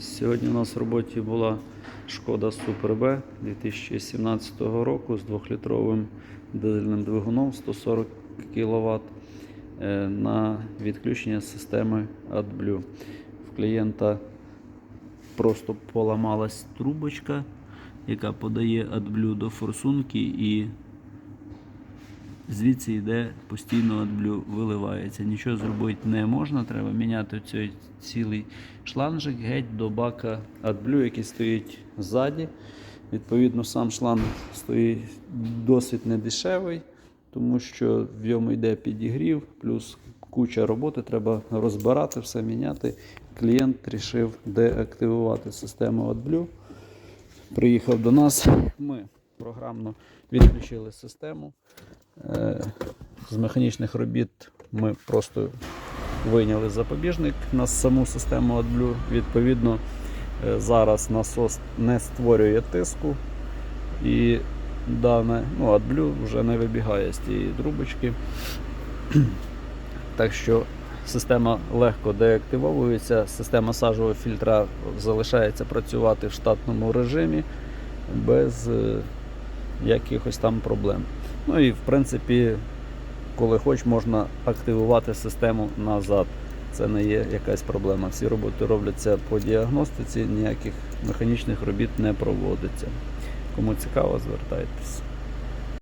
Сьогодні у нас в роботі була шкода Super B 2017 року з 2-літровим дизельним двигуном 140 кВт на відключення системи AdBlue. В клієнта просто поламалась трубочка, яка подає AdBlue до форсунки і звідси йде постійно адблю, виливається. Нічого зробити не можна, треба міняти цей цілий шланжик геть до бака адблю, який стоїть ззаді. Відповідно, сам шланг стоїть досить недешевий, тому що в ньому йде підігрів, плюс куча роботи, треба розбирати, все міняти. Клієнт вирішив деактивувати систему AdBlue. Приїхав до нас. Ми програмно відключили систему. Е, З механічних робіт ми просто вийняли запобіжник на саму систему AdBlue. Відповідно, е, зараз насос не створює тиску і дане ну, AdBlue вже не вибігає з тієї трубочки. Так що система легко деактивовується, система сажового фільтра залишається працювати в штатному режимі без е, якихось там проблем. Ну і в принципі, коли хоч, можна активувати систему назад. Це не є якась проблема. Всі роботи робляться по діагностиці, ніяких механічних робіт не проводиться. Кому цікаво, звертайтеся.